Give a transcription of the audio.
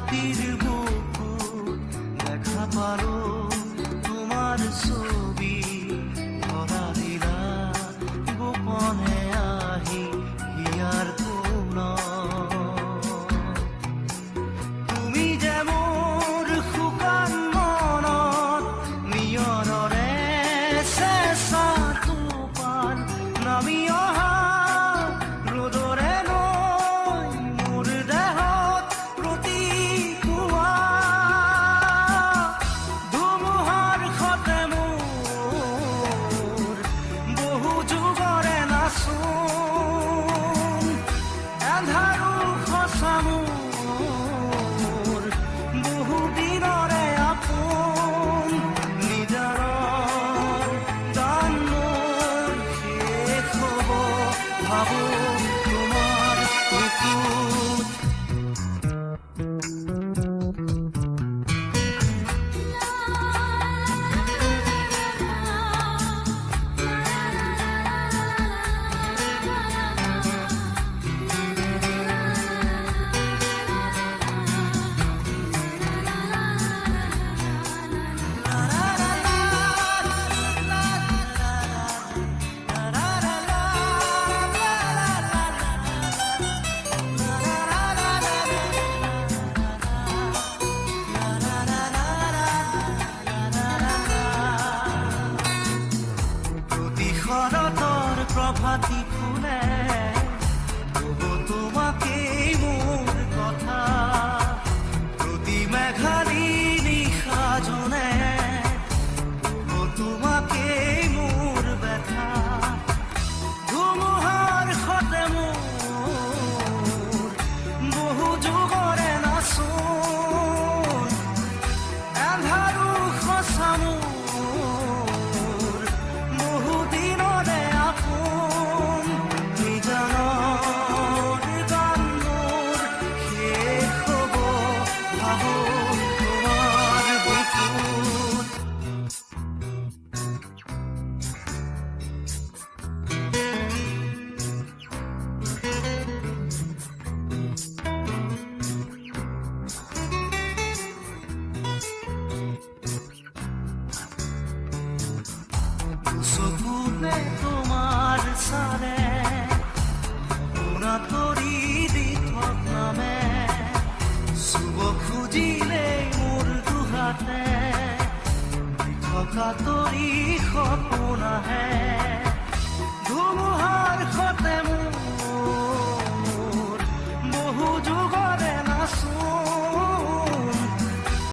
ছাতির বুকু দেখা পারো ফাঁদিটা সপনে তোমার সানে ওরা তরি দিথক শুভ খুঁজিলে মোর দুহাতে থকা তৰি সপোন